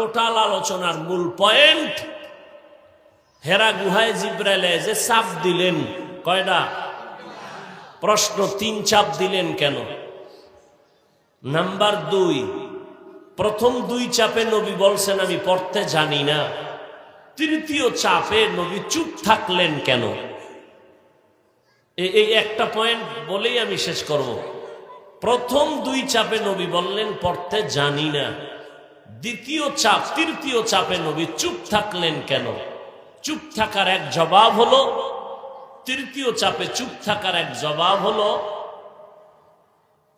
Total আলোচনার মূল point. হেরা গুহায় জিব্রাইলে যে চাপ দিলেন কয়টা প্রশ্ন তিন চাপ দিলেন কেন? নাম্বার দুই, প্রথম দুই চাপে নবী বলছেন, আমি পড়তে জানি না। তৃতীয় চাপে নবী চুপ থাকলেন কেন? এই একটা পয়েন্ট বলেই আমি শেষ করব। প্রথম দুই চাপে নবী বললেন, পড়তে জানি না। দ্বিতীয় চাপ, তৃতীয় চাপে নবী চুপ থাকলেন কেন? চুপ থাকার এক জবাব হলো, তৃতীয় চাপে চুপ থাকার এক জবাব হলো,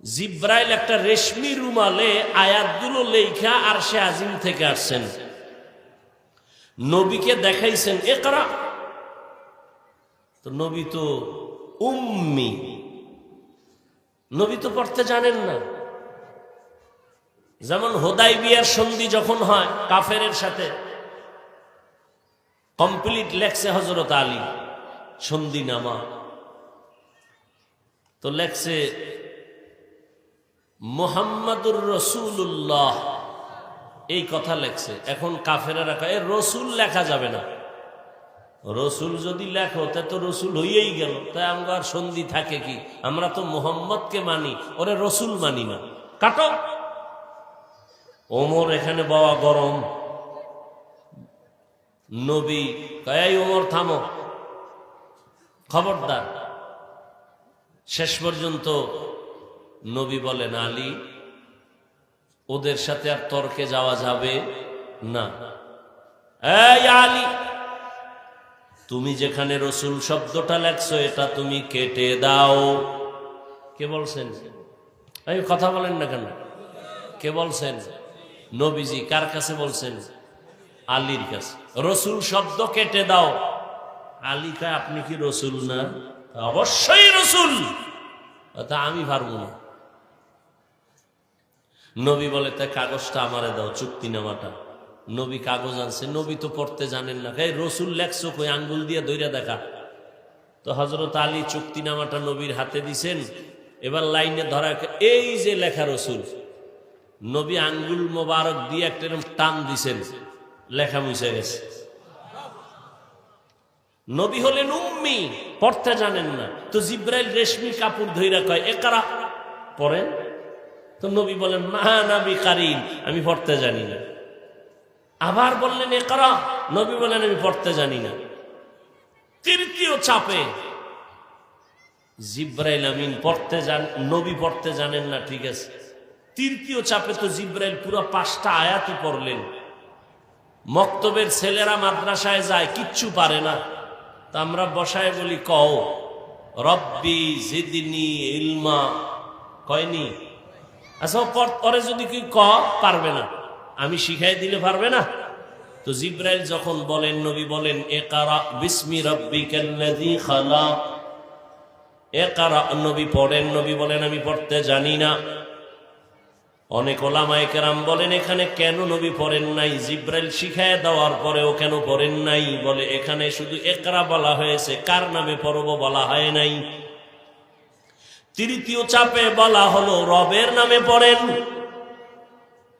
জিব্রাইল একটা রেশমি রুমালে আয়াতগুলো লেখা আর সে আজিম থেকে আসছেন। নবীকে দেখাইছেন একরা তো নবী তো উম্মি। নবী তো পড়তে জানেন না। যেমন হোদাই বিয়ার সন্ধি যখন হয় কাফের সাথে। কমপ্লিট লেখছে হজরত আলী, সন্ধি নামা। তো লেখছে, মোহাম্মদুর রসুল্লাহ এই কথা লেখছে। এখন কাফেরা রাখা এ রসুল লেখা যাবে না। রসুল যদি লেখো, তা তো রসুল হইয়েই গেল। তাই আমরা সন্ধি থাকে কি? আমরা তো মোহাম্মদকে মানি, ওরে রসুল মানি না। কাটো! ওমর এখানে বাবা গরম। নবী কয়াই ওমর, থামো। খবরদার। শেষ পর্যন্ত নবী বলেন, আলী, ওদের সাথে আর তর্কে যাওয়া যাবে না। আলী, তুমি যেখানে রসুল শব্দটা লেখছো, এটা তুমি কেটে দাও। কে বলছেন? এই কথা বলেন না কেন? কে বলছেন? নবীজি কার কাছে বলছেন? আলীর কাছে। রসুল শব্দ কেটে দাও। আলী কয়, আপনি কি রসুল না? অবশ্যই রসুল। তা আমি পারব না। নবী বলে, তা কাগজটা আমারে দাও, চুক্তি চুক্তিনামাটা নবী কাগজ আনছে, নবী তো পড়তে জানেন না। এই রসুল লেখছো কই, আঙ্গুল দিয়ে দইরা দেখা। তো হজরত আলী চুক্তিনামাটা নবীর হাতে দিছেন। এবার লাইনে ধরা, এই যে লেখা রসুল নবী আঙ্গুল মোবারক দিয়ে একটা টান দিছেন। লেখা মুছে গেছে। নবী হলেন উম্মি, পড়তে জানেন না। তো জিব্রাইল রেশমি কাপড় ধইরা কয় একারা পড়েন। তো নবী বলেন মাহানাবি কারিন, আমি পড়তে জানি না। আবার বললেন একরা নবী বলেন, আমি পড়তে জানি না। তৃতীয় চাপে জিব্রাইল আমিন, পড়তে জান, নবী পড়তে জানেন না, ঠিক আছে। তৃতীয় চাপে তো জিব্রাইল পুরো পাঁচটা আয়াতই পড়লেন। মক্তবের ছেলেরা মাদ্রাসায় যায়, কিচ্ছু পারে না। তা আমরা বসায় বলি, কও, রব্বি জিদিনি ইলমা। কয়নি? আচ্ছা পর- যদি কি ক পারবে না। আমি শিখাই দিলে পারবে না। তো জিব্রাইল যখন বলেন, নবী বলেন একারা বিসমি রব্বিকাল্লাযী খালাক। একারা নবী পড়েন, নবী বলেন, আমি পড়তে জানি না। অনেক ওলামায়ে কেরাম বলেন, এখানে কেন নবী পড়েন নাই? জিব্রাইল শিখায় দেওয়ার পরেও কেন পড়েন নাই? বলে, এখানে শুধু একরা বলা হয়েছে, কার নামে পরব বলা হয় নাই? তৃতীয় চাপে বলা হলো, রবের নামে পড়েন।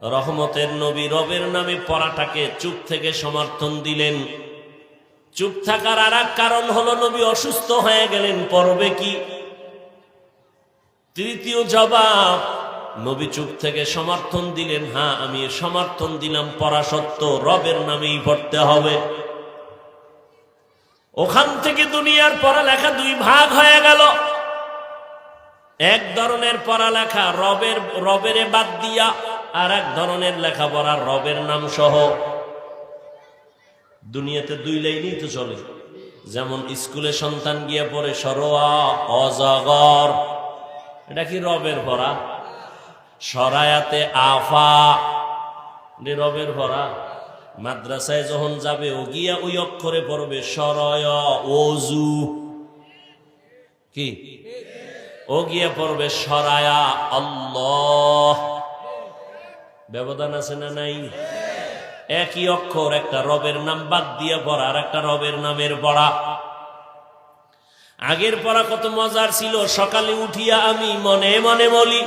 রহমতের নবী রবের নামে পড়াটাকে চুপ থেকে সমর্থন দিলেন। চুপ থাকার আর কারণ হলো, নবী অসুস্থ হয়ে গেলেন, পড়বে কি? তৃতীয় জবাব নবী চুপ থেকে সমর্থন দিলেন হ্যাঁ আমি সমর্থন দিলাম পড়া সত্য রবের নামেই পড়তে হবে। ওখান থেকে দুনিয়ার পড়ালেখা দুই ভাগ হয়ে গেল। এক ধরনের পড়ালেখা রবের, রবেরে বাদ দিয়া, আর এক ধরনের লেখাপড়া রবের নাম সহ। দুনিয়াতে দুই লাইনই তো চলে। যেমন স্কুলে সন্তান গিয়ে পড়ে, সরোয়া অজাগর। এটা কি রবের ভরা? সরায়াতে আফা। এটা রবের ভরা মাদ্রাসায় যখন যাবে, ও গিয়া ওই অক্ষরে পড়বে, সরয় কি? ও গিয়ে পড়বে, সরায়া আল্লাহ। ব্যবধান আছে না নাই? একই অক্ষর, একটা রবের নাম বাদ দিয়ে পড়া, আর একটা রবের নামের পড়া। আগের পড়া কত মজার ছিল, সকালে উঠিয়া আমি মনে মনে বলি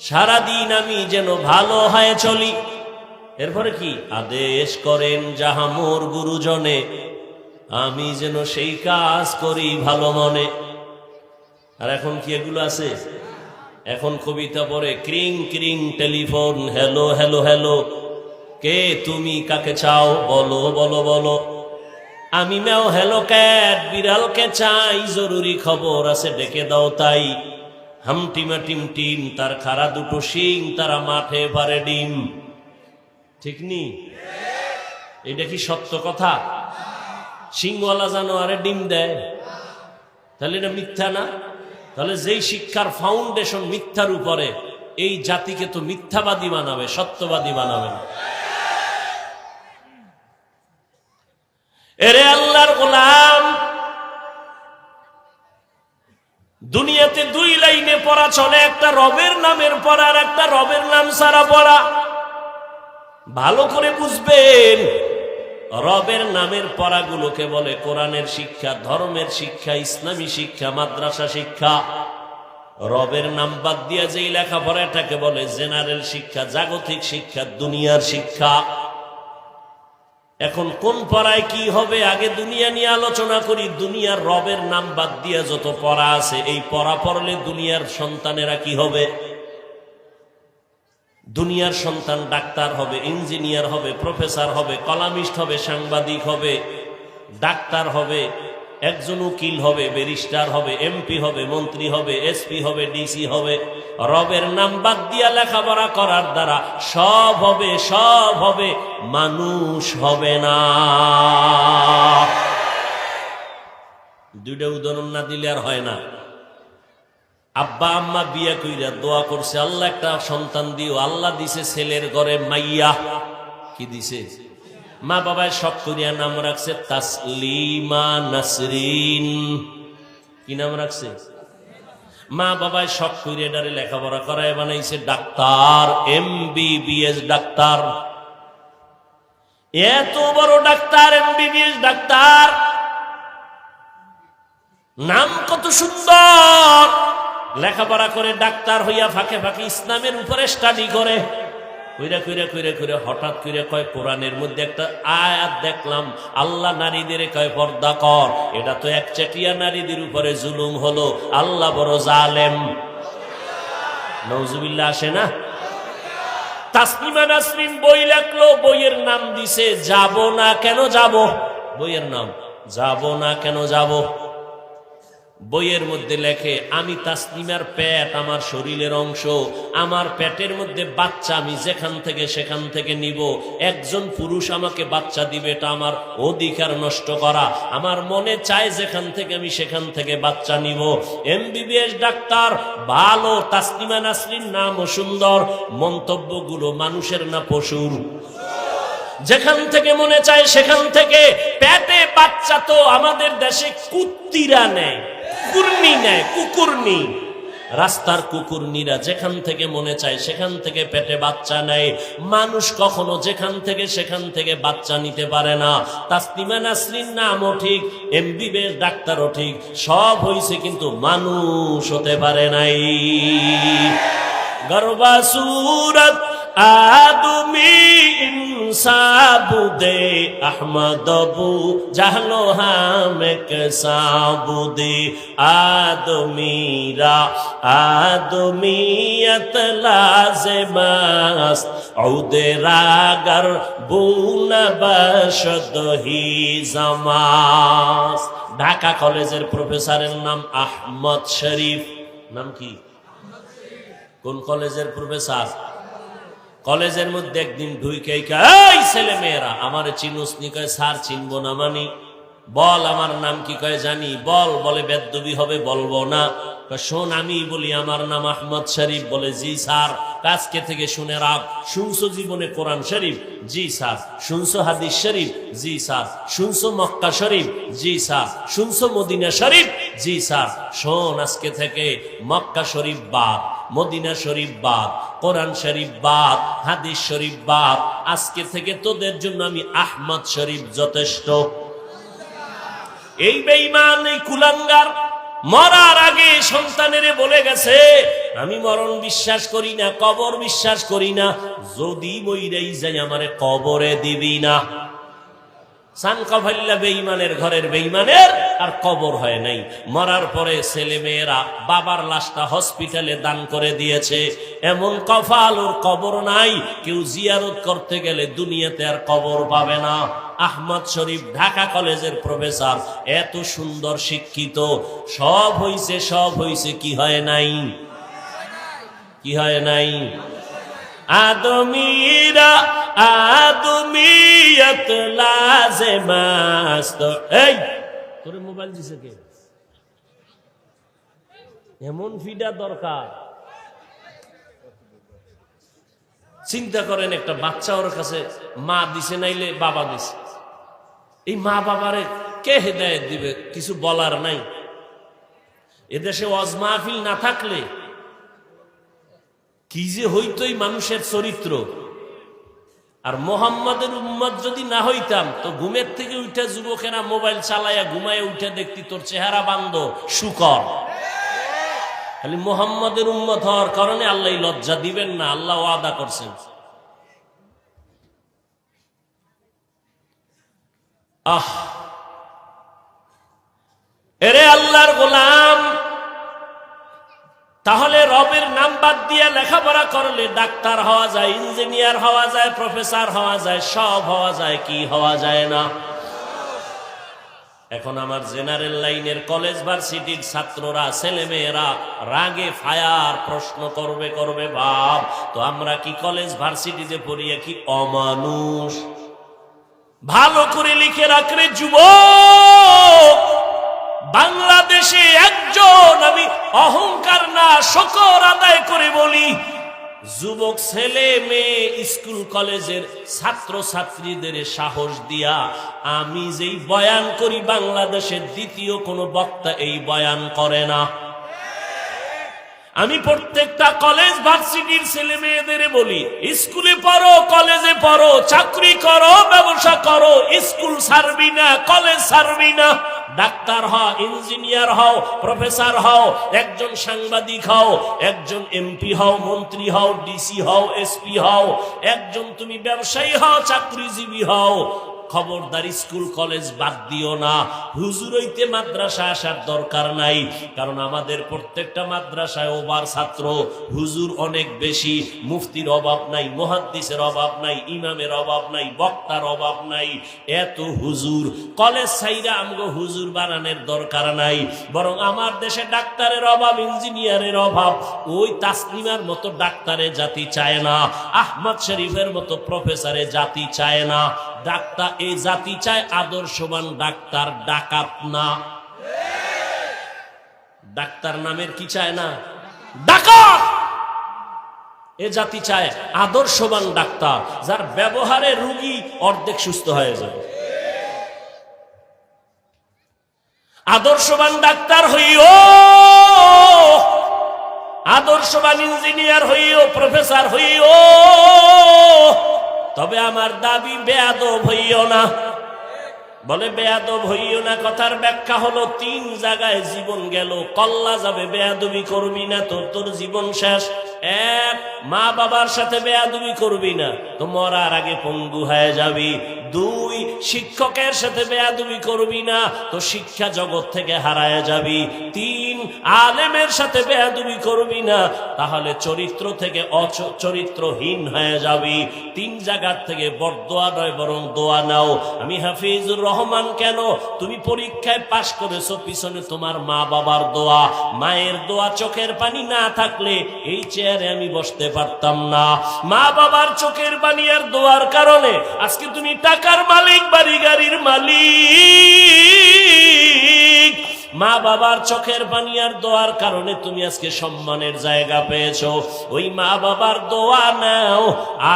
সারাদিন আমি যেন ভালো হয়ে চলি। এরপরে কি? আদেশ করেন যাহা মোর গুরুজনে, আমি যেন সেই কাজ করি ভালো মনে। আর এখন কি এগুলো আছে? এখন কবিতা পড়ে, ক্রিং ক্রিং, টেলিফোন, হ্যালো হ্যালো হ্যালো। কে তুমি কাকে চাও? বলো বলো বলো। আমি ম্যাও হ্যালো ক্যাট, বিড়ালকে চাই, জরুরি খবর আছে, ডেকে দাও তাই। হামটিমা টিম টিম তার খারা দুটো শিং, তারা মাঠে পারে ডিম। ঠিক নি? এটা কি সত্য কথা? সিংওয়ালা জানোয়ারে ডিম দেয়, তাহলে এটা মিথ্যা না? তাহলে যেই শিক্ষার ফাউন্ডেশন মিথ্যার উপরে, এই জাতিকে তো মিথ্যাবাদী বানাবে, সত্যবাদী বানাবে এরে আল্লাহর গোলাম! দুনিয়াতে দুই লাইনে পড়া চলে, একটা রবের নামের পড়া আর একটা রবের নাম সারা পড়া। ভালো করে বুঝবেন, রবের নামের পড়াগুলোকে বলে কোরআনের শিক্ষা, ধর্মের শিক্ষা, ইসলামী শিক্ষা, মাদ্রাসা শিক্ষা। রবের নাম বাদ দিয়া যেই লেখাপড়া এটাকে বলে জেনারেল শিক্ষা, জাগতিক শিক্ষা, দুনিয়ার শিক্ষা। এখন কোন পড়ায় কি হবে, আগে দুনিয়া নিয়ে আলোচনা করি, দুনিয়ার রবের নাম বাদ দিয়া যত পড়া আছে, এই পড়া পড়লে দুনিয়ার সন্তানেরা কি হবে? দুনিয়ার সন্তান ডাক্তার হবে, ইঞ্জিনিয়ার হবে, প্রফেসর হবে, কলামিস্ট হবে, সাংবাদিক হবে, ডাক্তার হবে, একজন উকিল হবে, ব্যারিস্টার হবে, এমপি হবে, মন্ত্রী হবে, এসপি হবে, ডিসি হবে। রবের নাম বাদ দিয়া লেখাপড়া করার দ্বারা সব হবে সব হবে, মানুষ হবে না। দুইটা উদাহরণ না দিলে আর হয় না। আব্বা, আম্মা বিয়ে কইরা দোয়া করছে, আল্লাহ একটা সন্তান দিও। আল্লাহ দিছে ছেলের ঘরে মাইয়া। কি দিছে? মা বাবায় সব করিয়া নাম রাখছে তাসলিমা নাসরিন। কি নাম রাখছে? মা বাবায় সব করে ডারে লেখাপড়া করায় বানাইছে। ডাক্তার এম ডাক্তার। এত বড় ডাক্তার এম এমবিবিএস ডাক্তার। নাম কত সুন্দর। লেখাপড়া করে ডাক্তার হইয়া ফাঁকে ফাঁকে ইসলামের উপরে স্টাডি করে। কইরা কইরা কইরা কইরা হঠাৎ করে কয় কোরআনের মধ্যে একটা আয়াত দেখলাম, আল্লাহ নারীদের কয় পর্দা কর। এটা তো একচাটিয়া নারীদের উপরে জুলুম হলো। আল্লাহ বড় জালেম। নজুবিল্লা আসে না? তাসলিমা নাসরিন বই লেখলো, বইয়ের নাম দিছে, যাব না কেন যাব? বইয়ের নাম, যাব না কেন যাব? বইয়ের মধ্যে লেখে, আমি তাসলিমার পেট আমার শরীরের অংশ, আমার পেটের মধ্যে বাচ্চা আমি যেখান থেকে সেখান থেকে নিব। একজন পুরুষ আমাকে বাচ্চা দিবে, এটা আমার অধিকার নষ্ট করা। আমার মনে চায় যেখান থেকে আমি সেখান থেকে বাচ্চা নিব। এমবিবিএস ডাক্তার, ভালো তাসলিমা নাসরিন, নামও সুন্দর, মন্তব্যগুলো মানুষের না পশুর? যেখান থেকে মনে চায় সেখান থেকে, পেটে বাচ্চা তো আমাদের দেশে কুত্তিরা নেয়। কুকুরনি নেয়, কুকুরনি। রাস্তার কুকুরনিরা যেখান থেকে মনে চায় সেখান থেকে পেটে বাচ্চা নেয়। মানুষ কখনো যেখান থেকে সেখান থেকে বাচ্চা নিতে পারে না। তাসলিমা নাসরিন নামও ঠিক এমবিবিএস ডাক্তারও ঠিক, সব হয়েছে কিন্তু মানুষ হতে পারে নাই। গর্বা সুরত আদমি ইনসাবুদে আহমদবু জাহলো হামেক সাবুদে আদমিরা আদমিয়ত লাজমাস ঔদে রাগর বুন বশদহি জামাস। ঢাকা কলেজের প্রফেসরের নাম আহমদ শরীফ। নাম কি? কোন কলেজের প্রফেসর? কলেজের মধ্যে একদিন ঢুইকে এই ছেলে মেয়েরা আমার চিনুস নি? কয়, স্যার, চিনবো না মানি। বল, আমার নাম কি? কয়, জানি। বল, বলে, বেদবি হবে, বলব না। শোন, আমি বলি, আমার নাম আহমদ শরীফ। বলে, জি, স্যার। কাজকে থেকে শুনে রাখ, শুনছো জীবনে কোরআন শরীফ? জি, স্যার। শুনছো হাদিস শরীফ? জি, স্যার। শুনছো মক্কা শরীফ? জি, স্যার। শুনছো মদিনা শরীফ? জি, স্যার। শোন, আজকে থেকে মক্কা শরীফ বাদ। মদিনা শরীফ বাদ, কোরআন শরীফ বাদ, হাদিস শরীফ বাদ। আজকে থেকে তোদের জন্য আমি আহমদ শরীফ যথেষ্ট। এই বেঈমান, এই কুলাঙ্গার মরার আগে সন্তানেরে বলে গেছে, আমি মরণ বিশ্বাস করি না, কবর বিশ্বাস করি না, যদি মইরাই যাই আমারে কবরে দিবি না। সানকাফাল্লা বেইমানের ঘরের বেইমানের আর কবর হয় নাই। মরার পরে ছেলে মেয়েরা বাবার লাশটা হসপিটালে দান করে দিয়েছে। এমন কফাল ওর কবর নাই, কেউ জিয়ারত করতে গেলে দুনিয়াতে আর কবর পাবে না। আহমদ শরীফ ঢাকা কলেজের প্রফেসর, এত সুন্দর শিক্ষিত। সব হইছে সব হইছে, কি হয় নাই? কি হয় নাই? আদমিরা আদমিয়ত লাজেমাস্ত। এই, তোরে মোবাইল দিছে কে? এমন ফিডা দরকার। চিন্তা করেন, একটা বাচ্চা ওর কাছে মা দিছে নাইলে বাবা দিছে। এই মা বাবারে কে হেদায়ত দিবে? কিছু বলার নাই। এদেশে ওয়াজ মাহফিল না থাকলে কি যে হইতই মানুষের চরিত্র। আর মোহাম্মদের উম্মত যদি না হইতাম, তো ঘুমের থেকে উঠে যুবকেরা মোবাইল চালাইয়া ঘুমায় উঠে দেখতি তোর চেহারা বান্ধ, শুকর। খালি মোহাম্মদের উম্মত হওয়ার কারণে আল্লাহ লজ্জা দিবেন না, আল্লাহ ওয়াদা করছেন। আহ। এরে আল্লাহর গোলাম তাহলে রবের নাম বাদ দিয়ে লেখাপড়া করলে ডাক্তার হওয়া যায়, ইঞ্জিনিয়ার হওয়া যায়, প্রফেসর হওয়া যায়, সব হওয়া যায়, কি হওয়া যায় না? এখন আমার জেনারেল লাইনের কলেজ ভার্সিটির ছাত্ররা, ছেলেমেয়েরা রাগে ফায়ার প্রশ্ন করবে করবে, বাপ, তো আমরা কি কলেজ ভার্সিটিতে পড়িয়া কি অমানুষ? ভালো করে লিখে রাখলে যুবক বাংলাদেশে একজন আমি অহংকার না শকর আদায় করে বলি, যুবক ছেলে মেয়ে স্কুল কলেজের ছাত্র ছাত্রীদের সাহস দিয়া আমি যেই বয়ান করি, বাংলাদেশের দ্বিতীয় কোনো বক্তা এই বয়ান করে না। আমি প্রত্যেকটা কলেজ ভার্সিটির ছেলে মেয়েদের বলি, স্কুলে পড়ো, কলেজে পড়ো, চাকরি করো, ব্যবসা করো, স্কুল ছাড়বি না, কলেজ ছাড়বি না। ডাক্তার হও, ইঞ্জিনিয়ার হও, প্রফেসর হও, একজন সাংবাদিক হও, একজন এমপি হও, মন্ত্রী হও, ডিসি হও, এসপি হও, একজন তুমি ব্যবসায়ী হও, চাকরিজীবী হও। খবরদার স্কুল, কলেজ বাদ দিও না। হুজুর হইতে মাদ্রাসা আসার দরকার নাই, কারণ আমাদের প্রত্যেকটা মাদ্রাসায় ওবার ছাত্র হুজুর অনেক বেশি। মুফতির অভাব নাই, মুহাদ্দিসের অভাব নাই, ইমামের অভাব নাই, বক্তার অভাব নাই। এত হুজুর, কলেজ সাইরা আমগো হুজুর বানানোর দরকার নাই। বরং আমার দেশে ডাক্তারের অভাব, ইঞ্জিনিয়ারের অভাব, ওই তাসলিমার মতো ডাক্তারে জাতি চায় না, আহমদ শরীফের মতো প্রফেসরে জাতি চায় না। ডাক্তার, এই জাতি চায় আদর্শবান ডাক্তার, ডাকাত না। ডাক্তার নামের কি চায় না? ডাকাত! এ জাতি চায় আদর্শবান ডাক্তার, যার ব্যবহারে রুগী অর্ধেক সুস্থ হয়ে যাবে। আদর্শবান ডাক্তার হইও, আদর্শবান ইঞ্জিনিয়ার হইও, প্রফেসর হইও তবে আমার দাবি বেয়াদব হইও না। বলে, বেয়াদব হইও না, কথার ব্যাখ্যা হলো, তিন জায়গায় জীবন গেল, কল্লা যাবে, বেয়াদবি করবি না তোর তোর জীবন শেষ। এক, মা বাবার সাথে বেয়াদবি করবি না, তো মরার আগে পঙ্গু হয়ে যাবি। দুই, শিক্ষকের সাথে বেয়াদবি করবি না, তো শিক্ষা জগৎ থেকে হারায় যাবি। তিন আলেমের সাথে বেয়াদবি করবি না, তাহলে চরিত্র থেকে অচ- চরিত্রহীন হয়ে যাবি। তিন জায়গার থেকে বরদোয়া নয়, বরং দোয়া নাও। আমি হাফিজুর রহমান কেন? তুমি পরীক্ষায় পাশ করেছ, পিছনে তোমার মা বাবার দোয়া। মায়ের দোয়া চোখের পানি না থাকলে এই চেয়ারে আমি বসতে পারতাম না। মা বাবার চোখের পানি আর দোয়ার কারণে আজকে তুমি টাকার মালিক বাড়ি গাড়ির মালিক। মা বাবার চোখের পানি আর দোয়ার কারণে তুমি আজকে সম্মানের জায়গা পেয়েছ। ওই মা বাবার দোয়া নাও,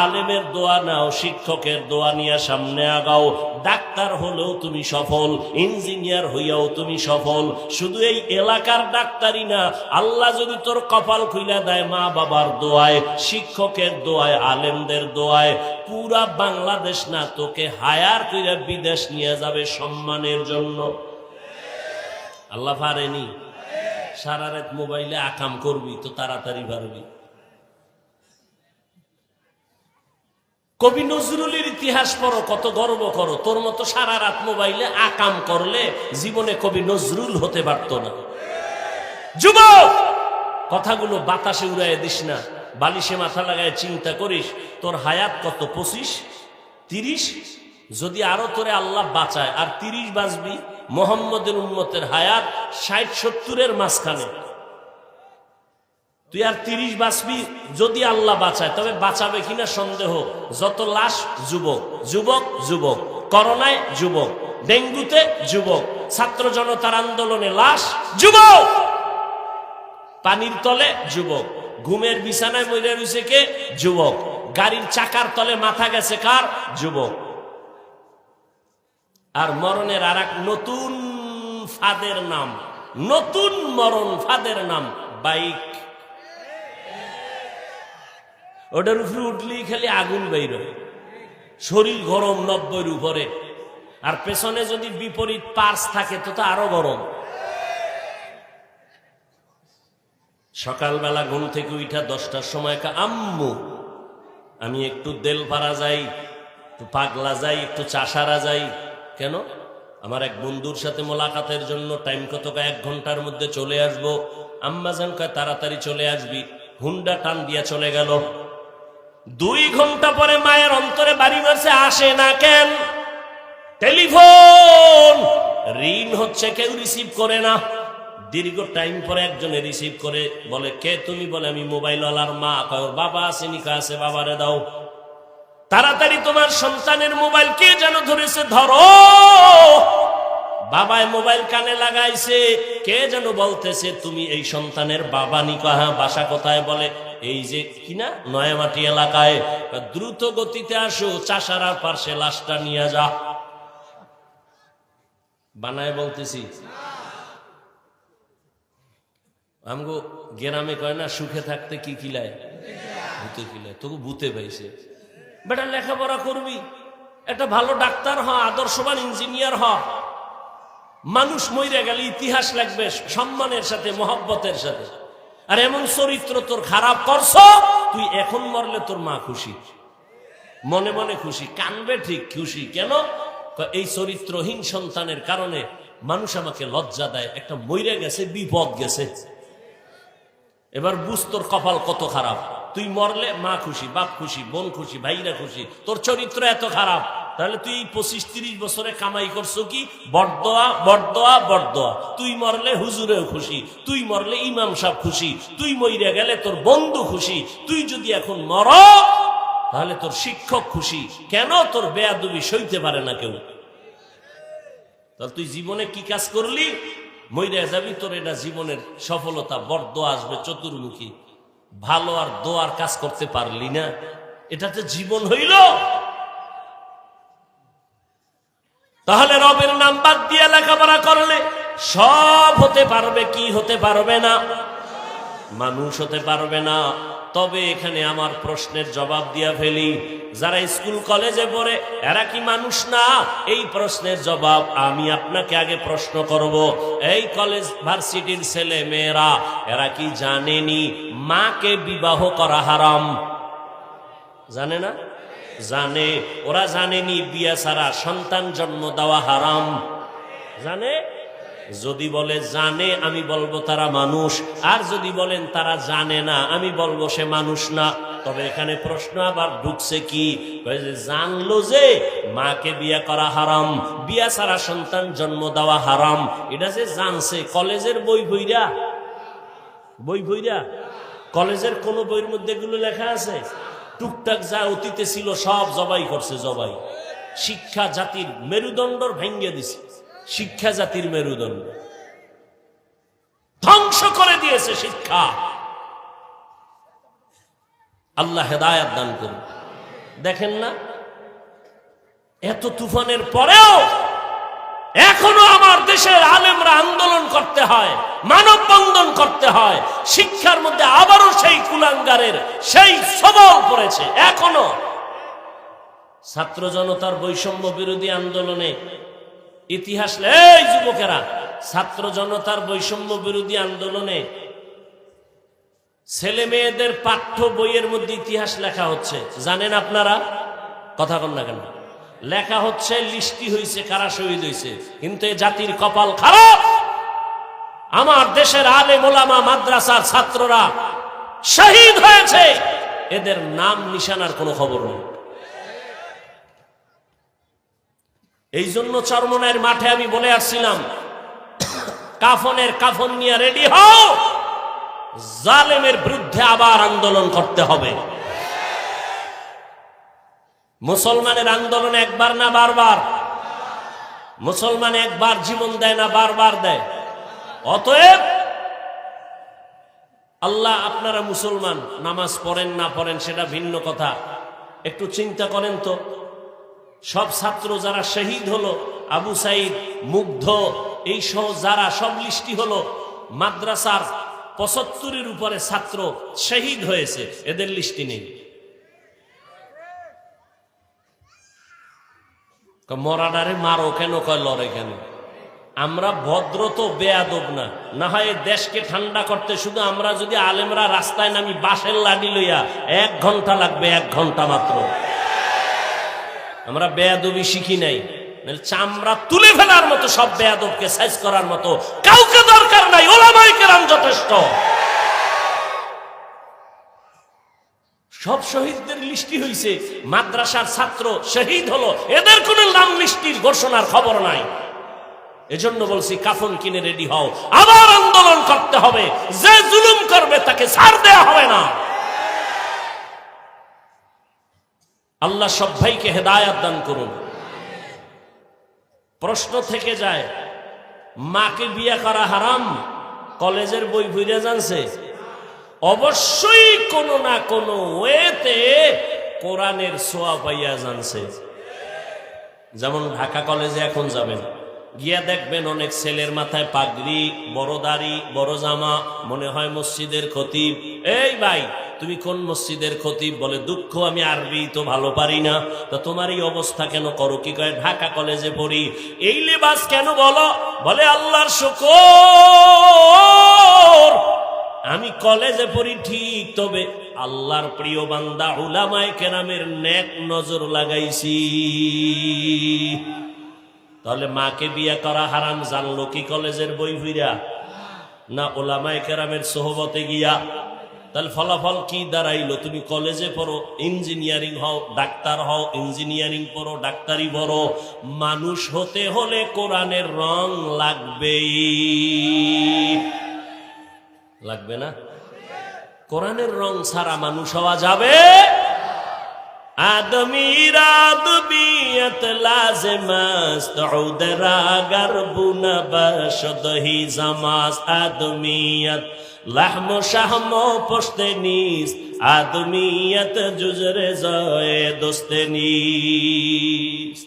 আলেমের দোয়া নাও, শিক্ষকের দোয়া নিয়ে সামনে আগাও। ডাক্তার হলেও তুমি সফল, ইঞ্জিনিয়ার হইয়াও তুমি সফল। শুধু এই এলাকার ডাক্তারই না, আল্লাহ যদি তোর কপাল খুইলা দেয় মা বাবার দোয়ায়, শিক্ষকের দোয়ায়, আলেমদের দোয়ায়, পুরা বাংলাদেশ না তোকে হায়ার কইরা বিদেশ নিয়ে যাবে সম্মানের জন্য। আল্লাহ পারেনি। সারা রাত মোবাইলে আকাম করবি, তো তাড়াতাড়ি পারবি। কবি নজরুলের ইতিহাস পড়ো, কত গর্ব করো। তোর মতো সারা রাত মোবাইলে আকাম করলে জীবনে কবি নজরুল হতে পারত না। যুবক, কথাগুলো বাতাসে উড়াই দিস না। বালিশে মাথা লাগায় চিন্তা করিস, তোর হায়াত কত? পঁচিশ? তিরিশ? যদি আরও তোরে আল্লাহ বাঁচায়, আর তিরিশ বাঁচবি মোহাম্মদের উন্মতের হায়াত ষাট সত্তরের মাঝখানে। তুই আর তিরিশ বাঁচবি যদি আল্লাহ বাঁচায়, তবে বাঁচাবে কিনা সন্দেহ। যত লাশ যুবক যুবক যুবক, করোনায় যুবক, ডেঙ্গুতে যুবক, ছাত্র জনতার আন্দোলনে লাশ, যুবক! পানির তলে যুবক, ঘুমের বিছানায় মরে রয়েছে কে? যুবক। গাড়ির চাকার তলে মাথা গেছে কার? যুবক। আর মরণের আর নতুন ফাদের নাম, নতুন মরণ ফাদের নাম, বাইক। ওটার উপরে উঠলেই খালি আগুন বের শরীর গরম নব্বইয়ের উপরে। আর পেছনে যদি বিপরীত পার্স থাকে, তো তো আরও গরম। সকালবেলা ঘুম থেকে উঠা দশটার সময় আম্মু, আমি একটু দেল দেলপাড়া যাই, একটু পাগলা যাই, একটু চাষারা যাই। কেন? আমার এক বন্ধুর সাথে মোলাকাতের জন্য টাইম কত এক ঘণ্টার মধ্যে চলে আসব। আম্মা জান কয়, তাড়াতাড়ি চলে আসবি। হুন্ডা টান দিয়া চলে গেল। দুই ঘণ্টা পরে মায়ের অন্তরে বাড়ি মারছে আসে না কেন? টেলিফোন! ঋণ হচ্ছে কেউ রিসিভ করে না। দীর্ঘ টাইম পরে একজনে রিসিভ করে, বলে, কে তুমি? বলে, আমি মোবাইলওয়ালার মা। কয় বাবা আছে, নিকা আছে, বাবারে দাও। তাড়াতাড়ি তোমার সন্তানের মোবাইল কে যেন ধরেছে? ধরো। বাবায় মোবাইল কানে লাগাইছে। কে যেন বলতেছে, তুমি এই সন্তানের বাবা নিকা হ্যাঁ বাসা কোথায়? বলে, এই যে কিনা নয়ামাটি এলাকায়। দ্রুত গতিতে আসো চাষারার পার্শ্বে লাশটা নিয়ে যা। বানায় বলতেছি। আমগো গ্রামে কয় না, সুখে থাকতে কি কিলায় ভূতে কিলায় তবু ভূতে পাইছে। বেটা লেখাপড়া করবি। একটা ভালো ডাক্তার হ, আদর্শবান ইঞ্জিনিয়ার হ। মানুষ মইরে গেলে ইতিহাস লাগবে, সম্মানের সাথে, মহব্বতের সাথে। আর এমন চরিত্র তোর খারাপ করছ, তুই এখন মরলে তোর মা খুশি। মনে মনে খুশি, কানবে ঠিক খুশি। কেন? এই চরিত্রহীন সন্তানের কারণে মানুষ আমাকে লজ্জা দেয়। একটা মইরে গেছে, বিপদ গেছে। এবার বুঝ তোর কপাল কত খারাপ। তুই মরলে মা খুশি, বাপ খুশি, বোন খুশি, ভাইরা খুশি, তোর চরিত্র এত খারাপ। তাহলে তুই পঁচিশ তিরিশ বছরে কামাই করছ কি? বরদোয়া বরদোয়া বরদোয়া তুই মরলে হুজুরেও খুশি, তুই মরলে ইমাম সাহেব খুশি, তুই মইরে গেলে তোর বন্ধু খুশি, তুই যদি এখন মর, তাহলে তোর শিক্ষক খুশি। কেন তোর বেয়াদুবি সইতে পারে না কেউ? তাহলে তুই জীবনে কি কাজ করলি? মইরা যাবি, তোর এটা জীবনের সফলতা বড় দোয়া আসবে চতুর্মুখী। ভালো আর দোয়ার কাজ করতে পারলি না এটা তো জীবন হইল। তাহলে রবের নাম বাদ দিয়ে লেখাপড়া করলে সব হতে পারবে, কি হতে পারবে না? মানুষ হতে পারবে না। তবে এখানে আমার প্রশ্নের জবাব দিয়া ফেলি। যারা স্কুল কলেজে পড়ে, এরা কি মানুষ না? এই প্রশ্নের জবাব আমি আপনাকে আগে প্রশ্ন করব। এই কলেজ ভার্সিটির ছেলে মেয়েরা, এরা কি জানেনি মাকে বিবাহ করা হারাম? জানে না? জানে। ওরা জানেনি বিয়া ছাড়া সন্তান জন্ম দেওয়া হারাম। জানে? যদি বলে জানে, আমি বলব তারা মানুষ। আর যদি বলেন তারা জানে না, আমি বলব সে মানুষ না। তবে এখানে প্রশ্ন আবার ঢুকছে কি? জানলো যে মাকে বিয়া করা হারাম, বিয়া ছাড়া সন্তান জন্ম দেওয়া হারাম। এটা যে জানছে, কলেজের বই বইরা বই বইরা কলেজের কোন বইয়ের মধ্যে এগুলো লেখা আছে? টুকটাক যা অতীতে ছিল সব জবাই করছে জবাই। শিক্ষা জাতির মেরুদণ্ডর ভেঙ্গে দিছে। শিক্ষা জাতির মেরুদণ্ড। ধ্বংস করে দিয়েছে শিক্ষা। আল্লাহ হেদায়াত দান করুন। দেখেন না? এত তুফানের পরেও এখনও আমার দেশের আলেমরা আন্দোলন করতে হয় মানব মানববন্ধন করতে হয়, শিক্ষার মধ্যে আবারও সেই কুলাঙ্গারের সেই সবল পড়েছে, এখনও। ছাত্র জনতার বৈষম্য বিরোধী আন্দোলনে ইতিহাস, এই যুবকেরা, ছাত্র জনতার বৈষম্য বিরোধী আন্দোলনে ছেলে মেয়েদের পাঠ্য বইয়ের মধ্যে ইতিহাস লেখা হচ্ছে। জানেন আপনারা? কথা কন না কেন? লেখা হচ্ছে লিস্টি হয়েছে কারা শহীদ হয়েছে কিন্তু জাতির কপাল খারাপ। আমার দেশের আলে মোলামা মাদ্রাসার ছাত্ররা শহীদ হয়েছে। এদের নাম, নিশানার কোনো খবর নেই। এই জন্য চরমনায়ের মাঠে আমি বলে আসছিলাম, কাফনের কাফন নিয়ে রেডি হও। জালেমের বিরুদ্ধে আবার আন্দোলন করতে হবে। মুসলমানের আন্দোলন একবার না বারবার? মুসলমান একবার জীবন দেয় না বারবার দেয়? অতএব আল্লাহ আপনারা মুসলমান, নামাজ পড়েন না পড়েন সেটা ভিন্ন কথা। একটু চিন্তা করেন তো। সব ছাত্র যারা শহীদ হলো, আবু সাইদ, মুগ্ধ, এই সহ যারা সব লিস্টি হলো, মাদ্রাসার পঁচাত্তরের উপরে ছাত্র শহীদ হয়েছে, এদের লিস্টি নেই। মরাডারে মারো কেন? কয়, লড়ে কেন? আমরা ভদ্র তো বেয়াদব না। না হয় দেশকে ঠান্ডা করতে শুধু আমরা যদি আলেমরা রাস্তায় নামি বাসের লাডি লইয়া এক ঘণ্টা লাগবে, এক ঘণ্টা মাত্র। আমরা বেয়াদবি শিখি নাই। চামড়া তুলে ফেলার মতো সব বেয়াদবকে সাইজ করার মতো কাউকে দরকার নাই। ওলামাই কেরাম যথেষ্ট। সব শহীদদের লিস্টি হয়েছে মাদ্রাসার ছাত্র শহীদ হলো, এদের কোনো নাম লিস্টির ঘোষণার খবর নাই। এজন্য বলছি, কাফন কিনে রেডি হও। আবার আন্দোলন করতে হবে। যে জুলুম করবে তাকে ছাড় দেওয়া হবে না। আল্লাহ সব ভাইকে হেদায়াত দান করুন। প্রশ্ন থেকে যায়, মাকে বিয়ে করা হারাম? কলেজের বই ভুইরে জানছে? অবশ্যই কোনো না কোনো ওয়েতে কোরআনের সোয়া পাইয়া জানছে। যেমন ঢাকা কলেজে এখন যাবেন, গিয়া দেখবেন অনেক ছেলের মাথায় পাগড়ি, বড় দাড়ি, বড় জামা, মনে হয় মসজিদের খতিব। এই ভাই তুমি কোন মসজিদের খতিব বলে, দুঃখ, আমি আরবি তো ভালো পারি না। তো তোমার এই অবস্থা কেন করো? কি কয়, ঢাকা কলেজে পড়ি। এই লেবাস কেন বলো? বলে, আল্লাহর শুকর, আমি কলেজে পড়ি ঠিক, তবে আল্লাহর প্রিয় বান্দা উলামায় কেরামের নেক নজর লাগাইছি। তাহলে মাকে বিয়ে করা হারাম, জানলো কি কলেজের বই ফিরা না ওলামায় কেরামের সোহবতে গিয়া তাহলে ফলাফল কি দাঁড়াইলো? তুমি কলেজে পড়ো ইঞ্জিনিয়ারিং হও, ডাক্তার হও ইঞ্জিনিয়ারিং পড়ো, ডাক্তারি পড়ো। মানুষ হতে হলে কোরআনের রং লাগবেই। লাগবে না? কোরআনের রং ছাড়া মানুষ হওয়া যাবে? আদমিয়ত লাহম শাহম পশতে নিস আদমিয়ত জুজরে জয় দোস্তে নিস